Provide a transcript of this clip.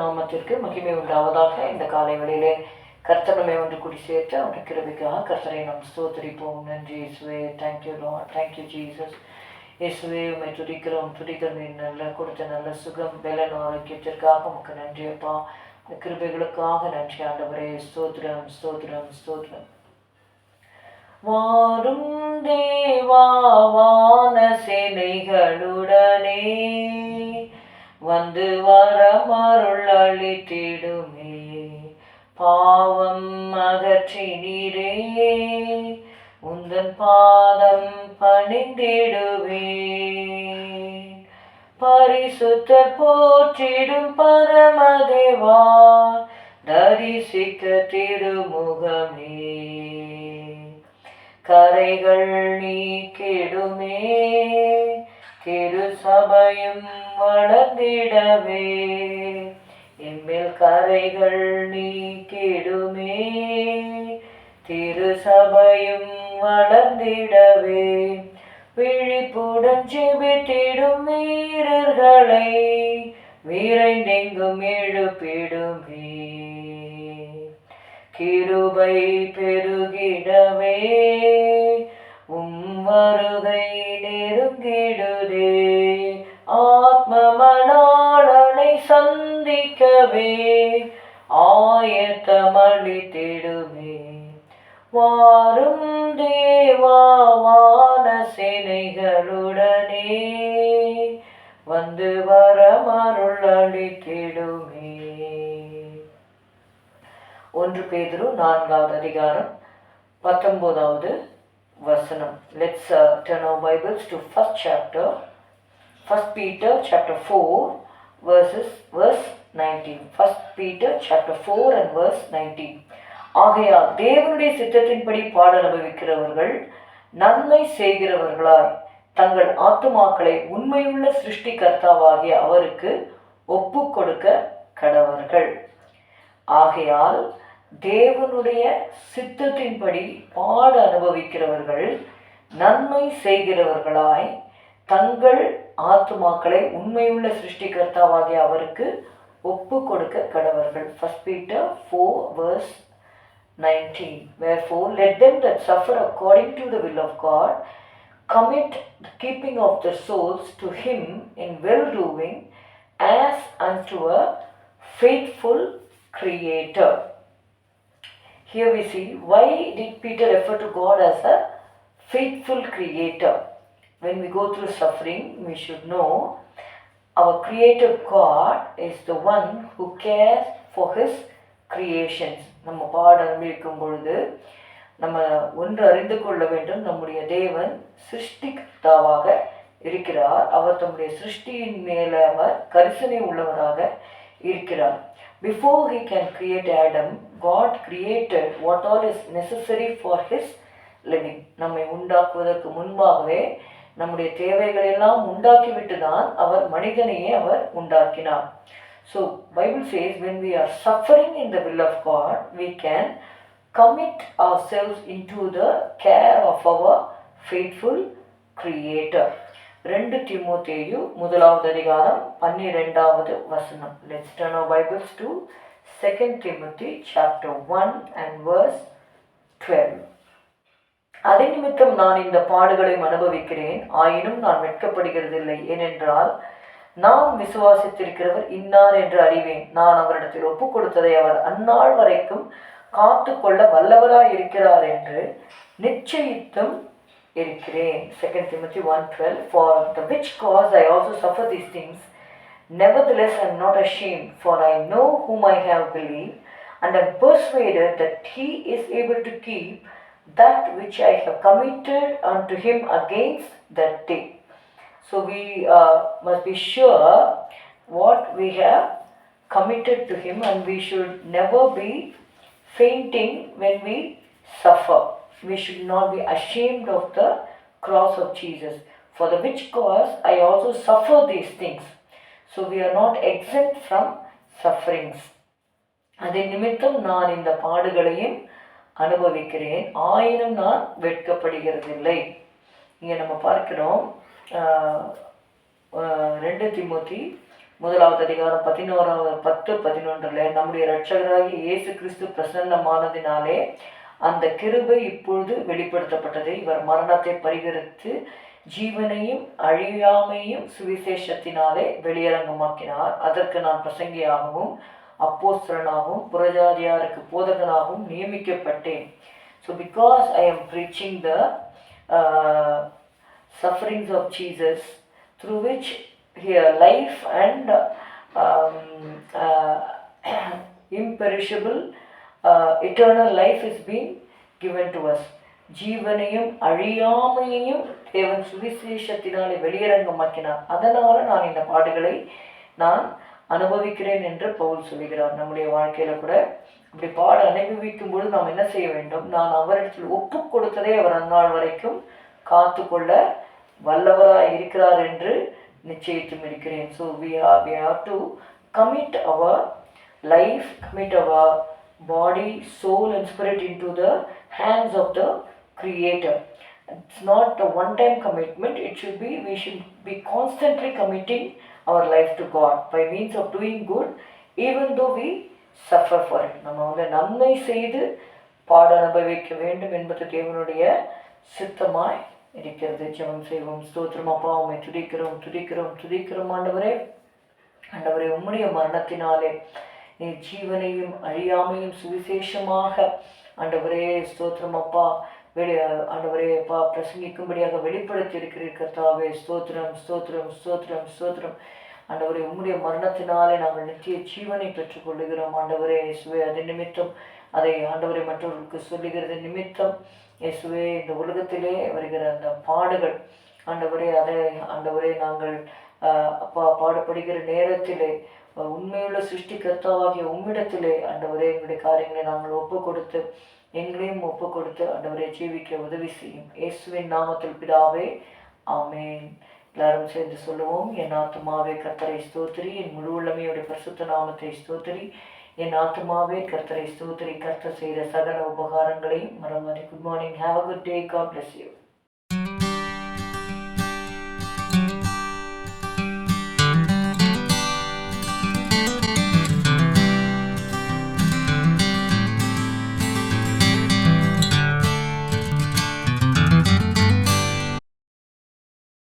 நாமத்திற்கு மகிமை உண்டாவதாக இந்த காலை வேளையிலே கர்த்தனமே ஒன்று குடி சேர்த்து அவருடைய கிருபிக்காக கர்த்தரை நாம் ஸ்தோத்தரிப்போம். நன்றி இயேசுவே. தேங்க்யூ லார்ட் தேங்க்யூ ஜீசஸ் இயேசுவே உண்மை துடிக்கிறோம் துதிக்கிறோம் நல்ல கொடுத்த நல்ல சுகம் பலன் ஆரோக்கியத்திற்காக உமக்கு நன்றி அப்பா. இந்த கிருபைகளுக்காக நன்றி ஆண்டவரே. ஸ்தோத்திரம் ஸ்தோத்திரம் ஸ்தோத்திரம். வாரும் தேவாவான சேனைகளுடனே. வந்து வரமருள் அளித்திடுமே பாவம் அகற்றி நீரே உந்தன் பாதம் பணிந்திடுவே பரிசுத்த போற்றிடும் பரமதேவா தரிசிக்க திருமுகமே. கரைகள் நீக்கிடுமே திரு சபையும் வளர்ந்திடவே எம்மில் கரைகள் நீக்கிடுமே. திரு சபையும் வளர்ந்திடவே விழிப்புடன் செபித்திடும் வீரர்களை. வீரைந்தெங்கும் எழுப்பிடுமே. கிருபை பெருகிடவே. உம் வருகை நெருங்கிடுதே சந்திக்கவே ஆயத்தமளித்திடுமே வாரும் தேவாவான சினைகளுடனே வந்து வர அளித்திடுமே. ஒன்று பேதுரு நான்காவது அதிகாரம் பத்தொன்பதாவது வசனம். Let's turn our Bibles to first chapter first Peter chapter four verses verse nineteen first Peter chapter four and verse nineteen ஆகையால் தேவனுடைய சித்தத்தின்படி பாட அனுபவிக்கிறவர்கள் நன்மை செய்கிறவர்களாய். தங்கள் ஆத்துமாக்களை உண்மையுள்ள சிருஷ்டிகர்த்தாவாகிய அவருக்கு ஒப்பு கொடுக்க கடவர்கள். ஆகையால் தேவனுடைய சித்தத்தின்படி பாட அனுபவிக்கிறவர்கள் நன்மை செய்கிறவர்களாய். தங்கள் ஆத்துமாக்களை உண்மையுள்ள சிருஷ்டிகர்த்தாவாகிய அவருக்கு ஒப்பு கொடுக்க கடவர்கள் first Peter four verse 19 Wherefore let them that suffer according to the will of God commit the keeping of their souls to him in well doing as unto a faithful creator here we see why did Peter refer to God as a faithful creator? When we go through suffering, we should know our creator God is the one who cares for his creations. நம்ம பாட அனுபவிக்கும் பொழுது நம்ம ஒன்று அறிந்து கொள்ள வேண்டும். நம்முடைய தேவன் சிருஷ்டிகர்த்தாவாக இருக்கிறார். அவர் தம்முடைய சிருஷ்டியின் மேலே அவர் கரிசனை உள்ளவராக இருக்கிறார். Before he can create Adam God created what all is necessary for his living நம்மை உண்டாக்குவதற்கு முன்பாகவே நம்முடைய தேவைகள் எல்லாம் உண்டாக்கிவிட்டு தான் அவர் மனிதனையே அவர் உண்டாக்கினார். So Bible says when we are suffering in the will of God we can commit our selves into the care of our faithful creator ரெண்டு திமோத்தேயு முதலாவது அதிகாரம் பன்னிரெண்டாவது வசனம். Let's turn our Bibles to second Timothy chapter one and verse twelve அதை நிமித்தம் நான் இந்த பாடுகளை அனுபவிக்கிறேன். ஆயினும் நான் வெட்கப்படுகிறதில்லை. ஏனென்றால் நான் விசுவாசித்திருக்கிறவர் இன்னார் என்று அறிவேன். நான் அவரிடத்தில் ஒப்பு கொடுத்ததை அவர் அந்நாள் வரைக்கும் காத்து கொள்ள வல்லவராய் இருக்கிறார் என்று நிச்சயித்தும் இருக்கிறேன். Second Timothy one twelve for the which cause I also suffer these things Nevertheless, I am not ashamed, for I know whom I have believed, and am persuaded that he is able to that which I have committed unto him against that day. So we uh, must be sure what we have committed to him, and we should never be fainting when we suffer. We should not be ashamed of the cross of Jesus. For the which cause I also suffer these things. So we are not exempt from sufferings. அதை நிமித்தம் நான் இந்த பாடுகளையும் அனுபவிக்கிறேன். ஆயினும் நான் வெட்கப்படுகிறதில்லை. இங்கே நம்ம பார்க்கிறோம் ரெண்டு திமுத்தி முதலாவது அதிகாரம் பதினோராவது பத்து பதினொன்றில் நம்முடைய இரட்சகராகிய இயேசு கிறிஸ்து பிரசன்னமானதினாலே அந்த கிருபை இப்பொழுது வெளிப்படுத்தப்பட்டது. இவர் மரணத்தை பரிகரித்து ஜீவனையும் அழியாமையும் சுவிசேஷத்தினாலே வெளியரங்கமாக்கினார். அதற்கு நான் பிரசங்கியாகவும் அப்போஸ்தலனாகவும் புரஜாதியாருக்கு போதகனாகவும் நியமிக்கப்பட்டேன். So because I am preaching the sufferings of Jesus, through which here life and imperishable eternal life is been given to us ஜீவனையும் அழியாமையையும் தேவன் சுவிசேஷத்தினாலே வெளியரங்கமாக்கினார். அதனால் நான் இந்த பாடுகளை நான் அனுபவிக்கிறேன் என்று பவுல் சொல்லுகிறார். நம்முடைய வாழ்க்கையில கூட அப்படி பாட அனுபவிக்கும் பொழுது நாம் என்ன செய்ய வேண்டும்? நான் அவரிடத்தில் ஒப்பு கொடுத்ததை அவர் அந்நாள் வரைக்கும் காத்து கொள்ள வல்லவராக இருக்கிறார் என்று நிச்சயித்தும் இருக்கிறேன். So we are we have to commit our life commit our body soul and spirit into the hands of the creator it's not a one time commitment it should be we should be constantly committing our life to God by means of doing good even though we suffer for it நம்ம வந்து நன்மை செய்து பாட அனுபவிக்க வேண்டும் என்பது தேவனுடைய சித்தமாய் இருக்கிறது. ஜெபம் செய்வோம் ஸ்தோத்திரம். அப்பா உண்மை துதிக்கிறோம் துதிக்கிறோம் துதிக்கிறோம் ஆண்டவரே. ஆண்டவரே உம்முடைய மரணத்தினாலே நீ ஜீவனையும் அழியாமையும் சுவிசேஷமாக. ஆண்டவரே ஸ்தோத்திரம் அப்பா. வெளி ஆண்டவரே பா பிரசங்கிக்கும்படியாக வெளிப்படுத்தியிருக்கிறீர் கர்த்தாவே ஸ்தோத்திரம் ஸ்தோத்திரம் ஸ்தோத்திரம் ஸ்தோத்திரம். ஆண்டவரே உம்முடைய மரணத்தினாலே நாங்கள் நித்திய ஜீவனை பெற்றுக்கொள்ளுகிறோம். ஆண்டவரே இயேசுவே அது நிமித்தம் அதை ஆண்டவரை மற்றவர்களுக்கு சொல்லுகிறது நிமித்தம். இயேசுவே இந்த உலகத்திலே வருகிற அந்த பாடுகள் ஆண்டவரே அதை ஆண்டவரே நாங்கள் அப்பா பாடப்படுகிற நேரத்திலே உண்மையுள்ள உண்மையுள்ள சிருஷ்டிகர்த்தாவாகிய உம்மிடத்திலே ஆண்டவரே எங்களுடைய காரியங்களை நாங்கள் ஒப்பு கொடுத்து எங்களையும் ஒப்பு கொடுத்து ஆண்டவரை ஜீவிக்க உதவி செய்யும். இயேசுவின் நாமத்தில் பிதாவே ஆமேன். எல்லாரும் சேர்ந்து சொல்லுவோம் என் ஆத்துமாவே கர்த்தரை ஸ்தோத்திரி என் முழு உள்ளமையோட பரிசுத்த நாமத்தை ஸ்தோத்திரி. என் ஆத்துமாவே கர்த்தரை ஸ்தோத்திரி கர்த்தர் செய்த சகல உபகாரங்களையும் மறவாதி good morning have a good day God bless you